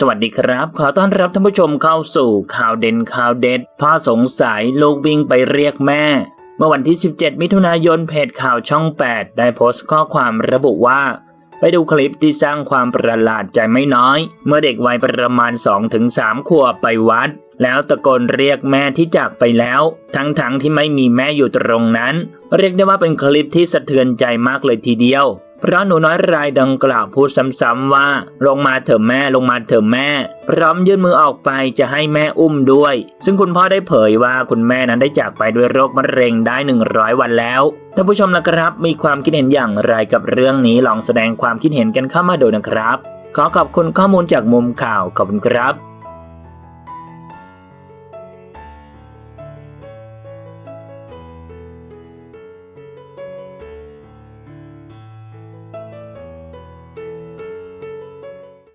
สวัสดีครับ ขอต้อนรับท่านผู้ชมเข้าสู่ข่าวเด่นข่าวเด็ดพ่อสงสัยลูกวิ่งไปเรียกแม่ เมื่อวันที่ 17 มิถุนายนเพจข่าวช่อง 8 ได้โพสต์ข้อความระบุว่า ไปดูคลิปที่สร้างความประหลาดใจไม่น้อย เมื่อเด็กวัยประมาณ 2-3 ขวบไปวัด แล้วตะโกนเรียกแม่ที่จากไปแล้ว ทั้งๆทที่ไม่มีแม่อยู่ตรงนั้น เรียกได้ว่าเป็นคลิปที่สะเทือนใจมากเลยทีเดียว เพราะหนูน้อยรายดังกล่าวพูดซ้ำๆว่า ลงมาเถอะแม่ลงมาเถอะแม่ พร้อมยื่นมือออกไปจะให้แม่อุ้มด้วย ซึ่งคุณพ่อได้เผยว่าคุณแม่นั้นได้จากไปด้วยโรคมะเร็งได้ 100 วันแล้วท่านผู้ชมนะครับ มีความคิดเห็นอย่างไรกับเรื่องนี้ลองแสดงความคิดเห็นกันเข้ามาโดูนะครับ ขอขอบคุณข้อมูลจากมุมข่าวขอบคุณครับ